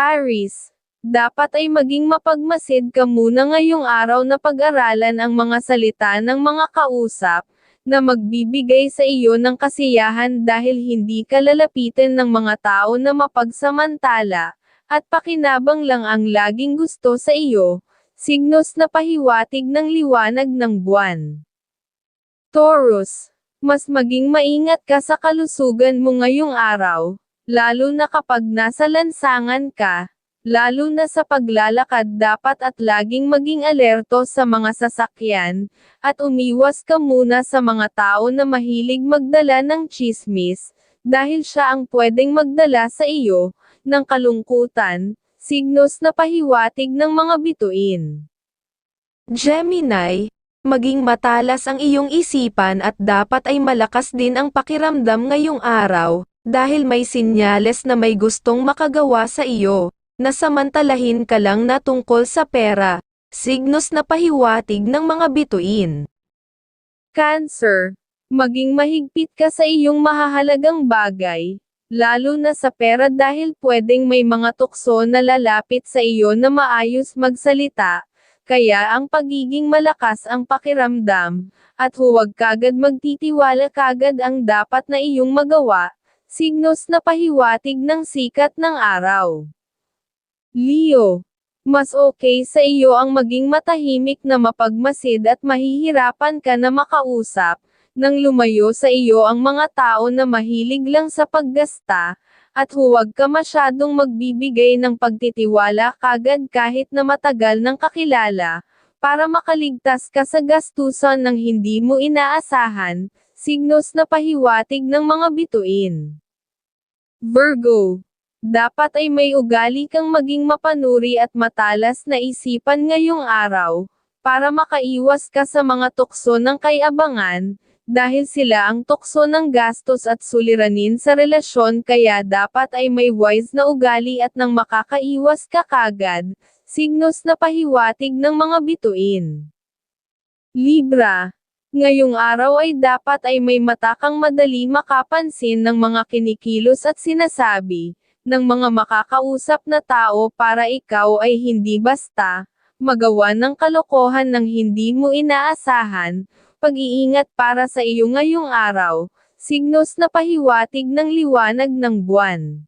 Aris, dapat ay maging mapagmasid ka muna ngayong araw na pag-aralan ang mga salita ng mga kausap, na magbibigay sa iyo ng kasiyahan dahil hindi ka lalapitin ng mga tao na mapagsamantala, at pakinabang lang ang laging gusto sa iyo, signos na pahiwatig ng liwanag ng buwan. Taurus, mas maging maingat ka sa kalusugan mo ngayong araw, lalo na kapag nasa lansangan ka, lalo na sa paglalakad dapat at laging maging alerto sa mga sasakyan, at umiwas ka muna sa mga tao na mahilig magdala ng chismis, dahil siya ang pwedeng magdala sa iyo, ng kalungkutan, signos na pahiwatig ng mga bituin. Gemini, maging matalas ang iyong isipan at dapat ay malakas din ang pakiramdam ngayong araw, dahil may sinyales na may gustong makagawa sa iyo, na samantalahin ka lang na tungkol sa pera, signos na pahiwatig ng mga bituin. Cancer, maging mahigpit ka sa iyong mahahalagang bagay, lalo na sa pera dahil pwedeng may mga tukso na lalapit sa iyo na maayos magsalita, kaya ang pagiging malakas ang pakiramdam, at huwag kagad magtitiwala kagad ang dapat na iyong magawa, signos na pahiwatig ng sikat ng araw. Leo, mas okay sa iyo ang maging matahimik na mapagmasid at mahihirapan ka na makausap, nang lumayo sa iyo ang mga tao na mahilig lang sa paggasta, at huwag ka masyadong magbibigay ng pagtitiwala kagad kahit na matagal ng kakilala, para makaligtas ka sa gastusan ng hindi mo inaasahan, signos na pahiwatig ng mga bituin. Virgo, dapat ay may ugali kang maging mapanuri at matalas na isipan ngayong araw, para makaiwas ka sa mga tukso ng kayabangan, dahil sila ang tukso ng gastos at suliranin sa relasyon kaya dapat ay may wise na ugali at nang makakaiwas ka kagad, signos na pahiwatig ng mga bituin. Libra, Ngayong araw ay dapat ay may matakang madali makapansin ng mga kinikilos at sinasabi, ng mga makakausap na tao para ikaw ay hindi basta, magawa ng kalokohan ng hindi mo inaasahan, pag-iingat para sa iyo ngayong araw, signos na pahiwatig ng liwanag ng buwan.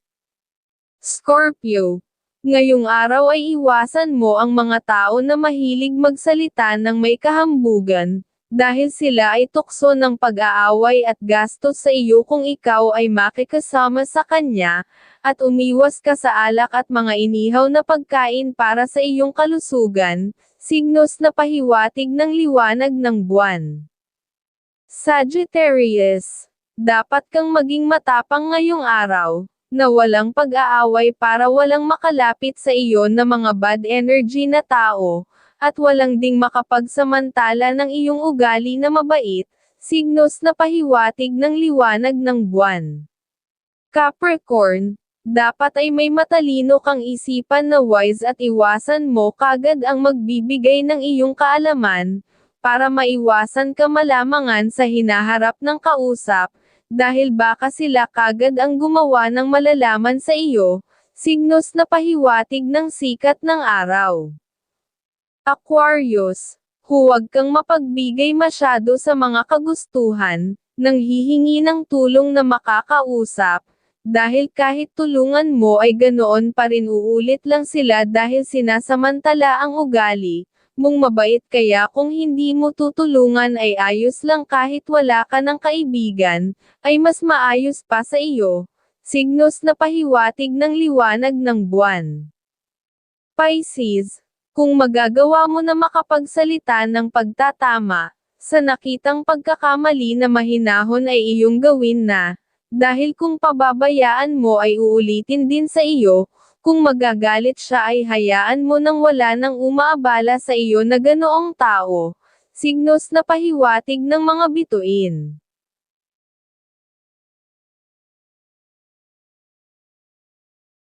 Scorpio, ngayong araw ay iwasan mo ang mga tao na mahilig magsalita ng may kahambugan, dahil sila ay tukso ng pag-aaway at gastos sa iyo kung ikaw ay makikasama sa kanya, at umiwas ka sa alak at mga inihaw na pagkain para sa iyong kalusugan, signos na pahiwatig ng liwanag ng buwan. Sagittarius, dapat kang maging matapang ngayong araw, na walang pag-aaway para walang makalapit sa iyo na mga bad energy na tao, at walang ding makapagsamantala ng iyong ugali na mabait, signos na pahiwatig ng liwanag ng buwan. Capricorn, dapat ay may matalino kang isipan na wise at iwasan mo kagad ang magbibigay ng iyong kaalaman, para maiwasan ka malamangan sa hinaharap ng kausap, dahil baka sila kagad ang gumawa ng malalaman sa iyo, signos na pahiwatig ng sikat ng araw. Aquarius, huwag kang mapagbigay masyado sa mga kagustuhan, nang hihingi ng tulong na makakausap, dahil kahit tulungan mo ay ganoon pa rin uulit lang sila dahil sinasamantala ang ugali, mong mabait kaya kung hindi mo tutulungan ay ayos lang kahit wala ka ng kaibigan, ay mas maayos pa sa iyo, signos na pahiwatig ng liwanag ng buwan. Pisces, kung magagawa mo na makapagsalita ng pagtatama, sa nakitang pagkakamali na mahinahon ay iyong gawin na, dahil kung pababayaan mo ay uulitin din sa iyo, kung magagalit siya ay hayaan mo nang wala nang umaabala sa iyo na ganoong tao, signos na pahiwatig ng mga bituin.